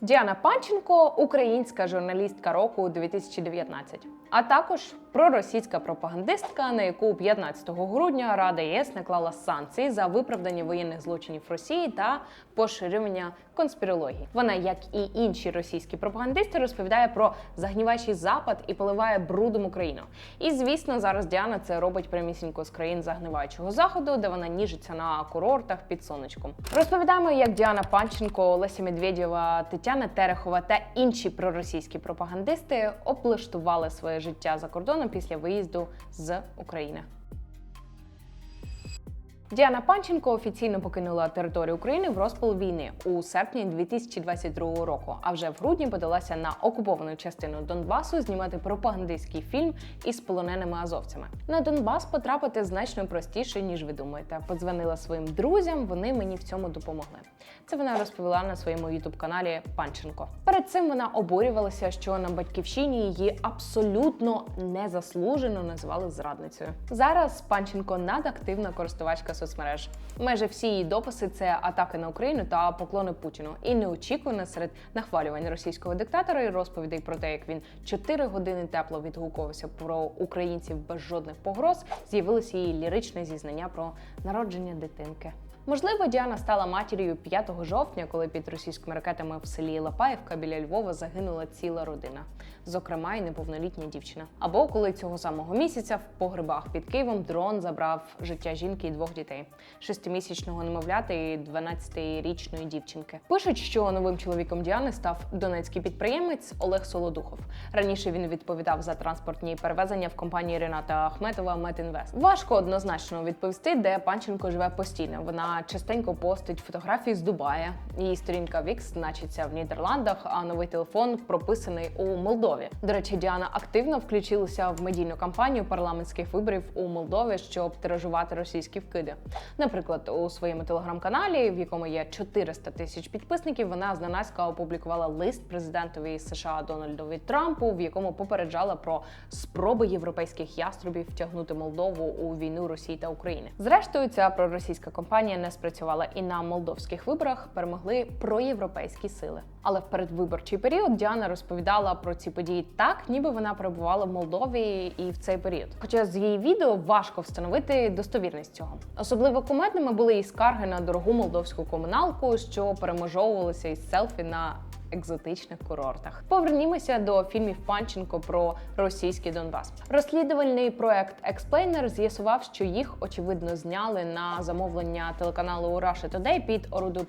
Діана Панченко українська журналістка року 2019, а також проросійська пропагандистка, на яку 15 грудня Рада ЄС наклала санкції за виправдання воєнних злочинів Росії та поширювання конспірології. Вона, як і інші російські пропагандисти, розповідає про загніваючий запад і поливає брудом Україну. І звісно, зараз Діана це робить прямісінько з країн загниваючого заходу, де вона ніжиться на курортах під сонечком. Розповідаємо, як Діана Панченко, Олеся Медведєва, Тетяна Терехова та інші проросійські пропагандисти облаштували своє життя за кордоном після виїзду з України. Діана Панченко офіційно покинула територію України в розпал війни у серпні 2022 року. А вже в грудні подалася на окуповану частину Донбасу знімати пропагандистський фільм із полоненими азовцями. На Донбас потрапити значно простіше ніж ви думаєте. Подзвонила своїм друзям. Вони мені в цьому допомогли. Це вона розповіла на своєму ютуб-каналі Панченко. Перед цим вона обурювалася, що на батьківщині її абсолютно незаслужено називали зрадницею. Зараз Панченко надактивна користувачка соцмереж. Майже всі її дописи це атаки на Україну та поклони Путіну. І неочікувано серед нахвалювань російського диктатора і розповідей про те, як він 4 години тепло відгукувався про українців без жодних погроз. З'явилося її ліричне зізнання про народження дитинки. Можливо, Діана стала матір'ю 5 жовтня, коли під російськими ракетами в селі Лапаївка біля Львова загинула ціла родина, зокрема й неповнолітня дівчина. Або коли цього самого місяця в погребах під Києвом дрон забрав життя жінки і двох дітей: шестимісячного немовляти і 12-річної дівчинки. Пишуть, що новим чоловіком Діани став донецький підприємець Олег Солодухов. Раніше він відповідав за транспортні перевезення в компанії Рената Ахметова Метінвест. Важко однозначно відповісти, де Панченко живе постійно. Вона частенько постить фотографії з Дубая. Її сторінка Wix значиться в Нідерландах, а новий телефон прописаний у Молдові. До речі, Діана активно включилася в медійну кампанію парламентських виборів у Молдові, щоб тиражувати російські вкиди. Наприклад, у своєму телеграм-каналі, в якому є 400 тисяч підписників, вона зненацька опублікувала лист президентові США Дональдові Трампу, в якому попереджала про спроби європейських яструбів втягнути Молдову у війну Росії та України. Зрештою, ця проросійська кампанія не спрацювала і на молдовських виборах перемогли проєвропейські сили. Але в передвиборчий період Діана розповідала про ці події так, ніби вона перебувала в Молдові і в цей період. Хоча з її відео важко встановити достовірність цього. Особливо кумедними були і скарги на дорогу молдовську комуналку, що переможовувалися із селфі на екзотичних курортах. Повернімося до фільмів Панченко про російський Донбас. Розслідувальний проект Explainer з'ясував, що їх очевидно зняли на замовлення телеканалу Russia Today під орудою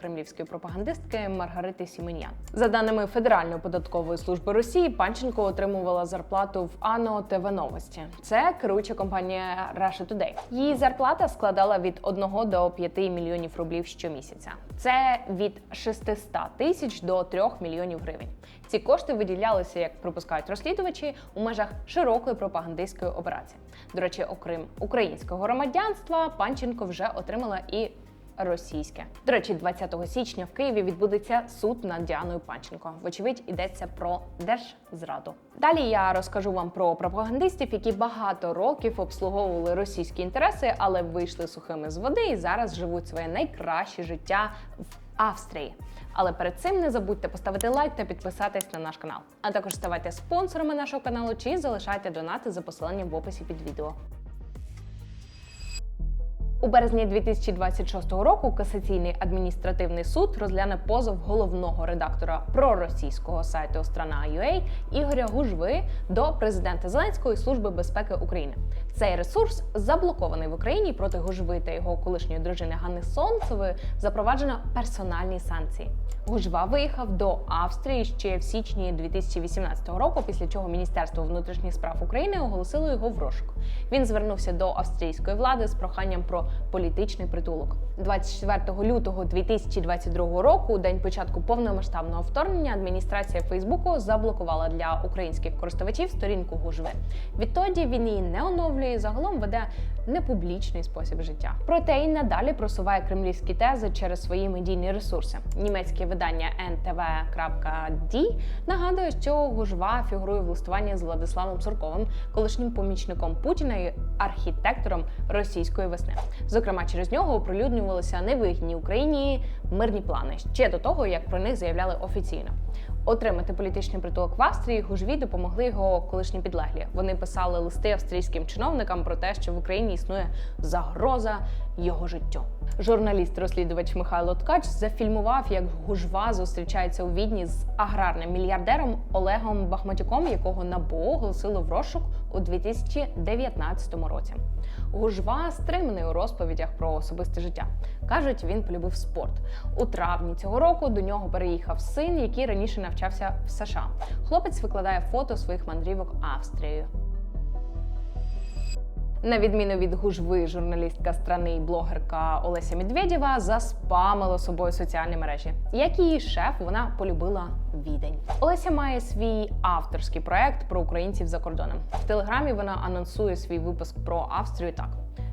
кремлівської пропагандистки Маргарити Сіменян. За даними Федеральної податкової служби Росії, Панченко отримувала зарплату в АНО ТВ Новості. Це керуюча компанія Russia Today. Її зарплата складала від 1 до 5 мільйонів рублів щомісяця. Це від 600 тисяч до 3 мільйонів гривень. Ці кошти виділялися, як припускають розслідувачі, у межах широкої пропагандистської операції. До речі, окрім українського громадянства, Панченко вже отримала і російське. До речі, 20 січня в Києві відбудеться суд над Діаною Панченко. Вочевидь, йдеться про держзраду. Далі я розкажу вам про пропагандистів, які багато років обслуговували російські інтереси, але вийшли сухими з води і зараз живуть своє найкраще життя в Австрії. Але перед цим не забудьте поставити лайк та підписатись на наш канал. А також ставайте спонсорами нашого каналу чи залишайте донати за посиланням в описі під відео. У березні 2026 року касаційний адміністративний суд розгляне позов головного редактора проросійського сайту Страна.ua Ігоря Гужви до президента Зеленського і Служби безпеки України. Цей ресурс заблокований в Україні проти Гужви та його колишньої дружини Ганни Сонцевої запроваджено персональні санкції. Гужва виїхав до Австрії ще в січні 2018 року, після чого Міністерство внутрішніх справ України оголосило його в розшук. Він звернувся до австрійської влади з проханням про політичний притулок. 24 лютого 2022 року, у день початку повномасштабного вторгнення, адміністрація Фейсбуку заблокувала для українських користувачів сторінку Гужви. Відтоді він її не оновлює і загалом веде непублічний спосіб життя. Проте й надалі просуває кремлівські тези через свої медійні ресурси. Німецьке видання ntv.d нагадує, що Гужва фігурує в листуванні з Владиславом Сурковим, колишнім помічником Путіна і архітектором російської весни. Зокрема, через нього оприлюднювалися невигідні Україні мирні плани ще до того, як про них заявляли офіційно. Отримати політичний притулок в Австрії гужві допомогли його колишні підлеглі. Вони писали листи австрійським чиновникам про те, що в Україні існує загроза його життю. Журналіст-розслідувач Михайло Ткач зафільмував, як Гужва зустрічається у відні з аграрним мільярдером Олегом Бахматюком, якого НАБУ оголосило в розшук у 2019 році. Гужва стриманий у розповідях про особисте життя. Кажуть, він полюбив спорт. У травні цього року до нього переїхав син, який раніше навчався в США. Хлопець викладає фото своїх мандрівок Австрією. На відміну від гужви, журналістка страни і блогерка Олеся Медведєва заспамила собою соціальні мережі. Як її шеф, вона полюбила відень. Олеся має свій авторський проект про українців за кордоном. В телеграмі вона анонсує свій випуск про Австрію так.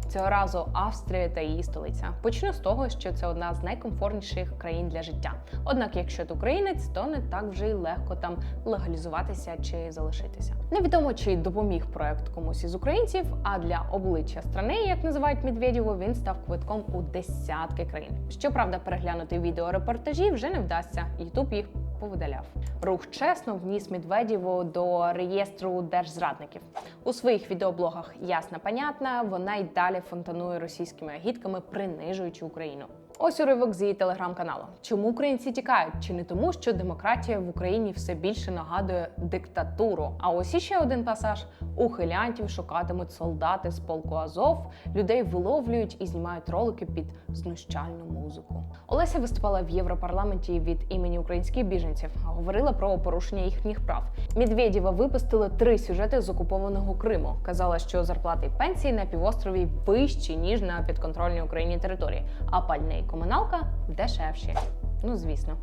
Цього разу Австрія та її столиця. Почну з того, що це одна з найкомфортніших країн для життя. Однак, якщо ти українець, то не так вже й легко там легалізуватися чи залишитися. Невідомо чи допоміг проект комусь із українців, а для обличчя страни, як називають Медведєву, він став квитком у десятки країн. Щоправда, переглянути відеорепортажі вже не вдасться. Ютуб їх повидаляв. Рух чесно вніс Медведєву до реєстру держзрадників. У своїх відеоблогах ясна понятна, вона й далі фонтанує російськими агітками, принижуючи Україну. Ось уривок з її телеграм-каналу. Чому українці тікають? Чи не тому, що демократія в Україні все більше нагадує диктатуру? А ось іще один пасаж: ухилянтів шукатимуть солдати з полку Азов, людей виловлюють і знімають ролики під знущальну музику. Олеся виступала в Європарламенті від імені українських біженців, говорила про порушення їхніх прав. Медведєва випустила три сюжети з окупованого Криму. Казала, що зарплати і пенсії на півострові вищі ніж на підконтрольній Україні території, а пальне і комуналка дешевші. Ну, звісно,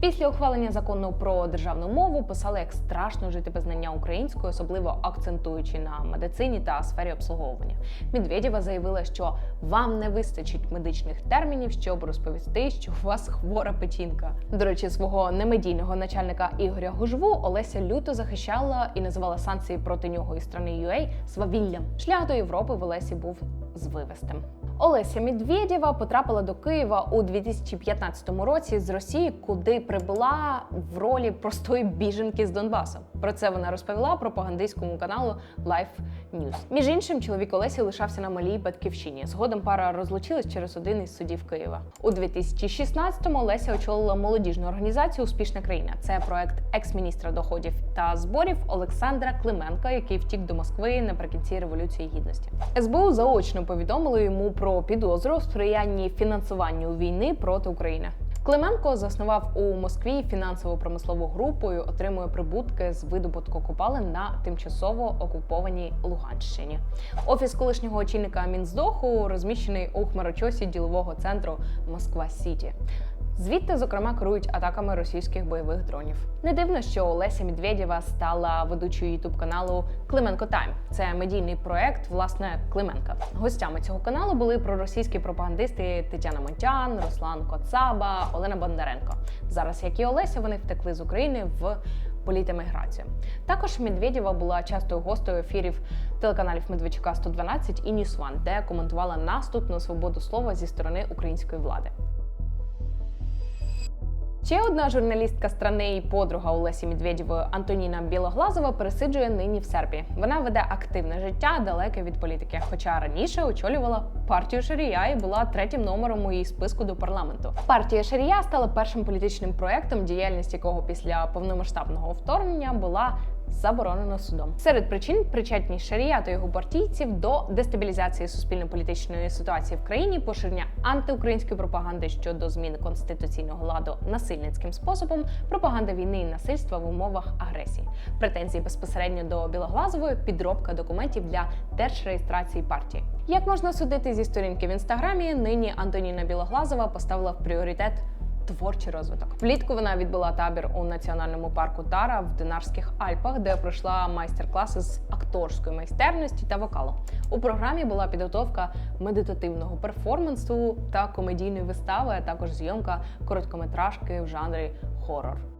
після ухвалення закону про державну мову писали, як страшно жити без знання української, особливо акцентуючи на медицині та сфері обслуговування. Медведєва заявила, що вам не вистачить медичних термінів, щоб розповісти, що у вас хвора печінка. До речі, свого немедійного начальника Ігоря Гужву Олеся люто захищала і називала санкції проти нього із страни UA свавіллям. Шлях до Європи в Олесі був звивестим. Олеся Медведєва потрапила до Києва у 2015 році з Росії, куди прибула в ролі простої біженки з Донбасу. Про це вона розповіла пропагандистському каналу Life News. Між іншим, чоловік Олесі лишався на малій батьківщині. Згодом пара розлучилась через один із судів Києва. У 2016-му Олеся очолила молодіжну організацію Успішна країна. Це проект екс-міністра доходів та зборів Олександра Клименка, який втік до Москви наприкінці революції гідності. СБУ заочно повідомило йому про підозру в сприянні фінансуванню війни проти України. Клименко заснував у Москві фінансово-промислову групу і отримує прибутки з видобутку копалин на тимчасово окупованій Луганщині. Офіс колишнього очільника Мінздоху розміщений у хмарочосі ділового центру Москва Сіті. Звідти, зокрема, керують атаками російських бойових дронів. Не дивно, що Олеся Медведєва стала ведучою ютуб каналу Клименко Тайм. Це медійний проект, власне, Клименка. Гостями цього каналу були проросійські пропагандисти Тетяна Монтян, Руслан Коцаба, Олена Бондаренко. Зараз, як і Олеся, вони втекли з України в політеміграцію. Також Медведєва була частою гостею ефірів телеканалів Медведчука 112 і One, де коментувала наступ на свободу слова зі сторони української влади. Ще одна журналістка страни і подруга Олесі Медведєвої Антоніна Білоглазова пересиджує нині в Сербії. Вона веде активне життя, далеке від політики. Хоча раніше очолювала партію Шарія і була третім номером у її списку до парламенту. Партія Шарія стала першим політичним проектом, діяльність якого після повномасштабного вторгнення була заборонено судом. Серед причин причетність Шарія та його партійців до дестабілізації суспільно-політичної ситуації в країні, поширення антиукраїнської пропаганди щодо зміни конституційного ладу насильницьким способом, пропаганда війни і насильства в умовах агресії, претензії безпосередньо до Білоглазової, підробка документів для держреєстрації партії. Як можна судити зі сторінки в інстаграмі, нині Антоніна Білоглазова поставила в пріоритет творчий розвиток. Влітку вона відбула табір у національному парку Тара в Динарських Альпах, де пройшла майстер-класи з акторської майстерності та вокалу. У програмі була підготовка медитативного перформансу та комедійної вистави, а також зйомка короткометражки в жанрі хорор.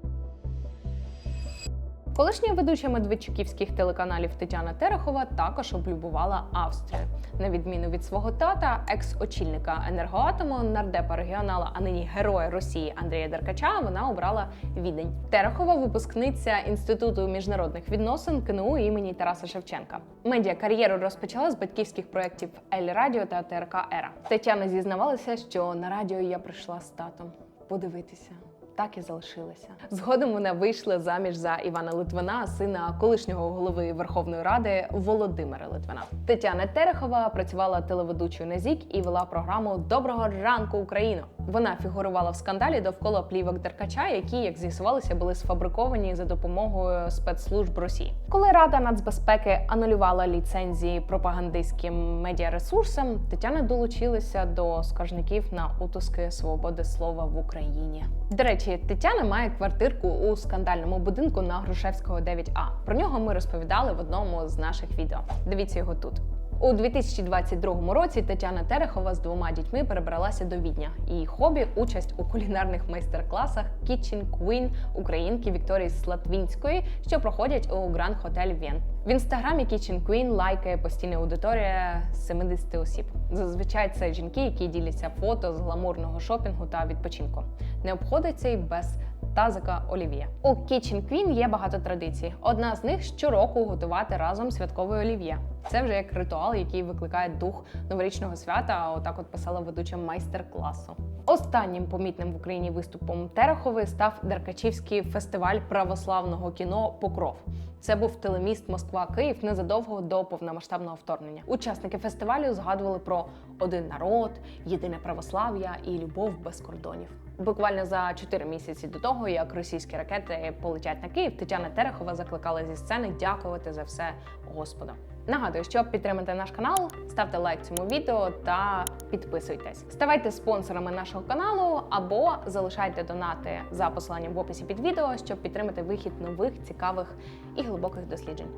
Колишня ведуча медведчуківських телеканалів Тетяна Терехова також облюбувала Австрію. На відміну від свого тата, екс-очільника енергоатому, нардепа регіонала, а нині героя Росії Андрія Деркача, вона обрала Відень. Терехова випускниця інституту міжнародних відносин КНУ імені Тараса Шевченка. Медіа кар'єру розпочала з батьківських проєктів Ель Радіо та ТРК Ера. Тетяна зізнавалася, що на радіо я прийшла з татом подивитися. Так і залишилася. Згодом вона вийшла заміж за Івана Литвина, сина колишнього голови Верховної Ради Володимира Литвина. Тетяна Терехова працювала телеведучою на ЗІК і вела програму Доброго ранку Україну. Вона фігурувала в скандалі довкола плівок Деркача, які, як з'ясувалося, були сфабриковані за допомогою спецслужб Росії. Коли Рада нацбезпеки анулювала ліцензії пропагандистським медіаресурсам, Тетяна долучилася до скаржників на утиски свободи слова в Україні. До речі, Тетяна має квартирку у скандальному будинку на Грушевського 9А. Про нього ми розповідали в одному з наших відео. Дивіться його тут. У 2022 році Тетяна Терехова з двома дітьми перебралася до Відня. Її хобі участь у кулінарних майстер-класах Kitchen Queen українки Вікторії Слатвінської, що проходять у Grand Hotel Вен. В інстаграмі Kitchen Queen лайкає постійна аудиторія з 70 осіб. Зазвичай це жінки, які діляться фото з гламурного шопінгу та відпочинку. Не обходиться й без тазика олів'є. У Kitchen Queen є багато традицій. Одна з них щороку готувати разом святкове олів'є. Це вже як ритуал, який викликає дух новорічного свята. Отак от писала ведуча майстер-класу. Останнім помітним в Україні виступом Терехової став Деркачівський фестиваль православного кіно Покров. Це був телеміст Москва-Київ незадовго до повномасштабного вторгнення. Учасники фестивалю згадували про один народ, єдине православ'я і любов без кордонів. Буквально за 4 місяці до того, як російські ракети полетять на Київ, Тетяна Терехова закликала зі сцени дякувати за все Господу. Нагадую, щоб підтримати наш канал, ставте лайк цьому відео та підписуйтесь. Ставайте спонсорами нашого каналу або залишайте донати за посиланням в описі під відео, щоб підтримати вихід нових цікавих і глибоких досліджень.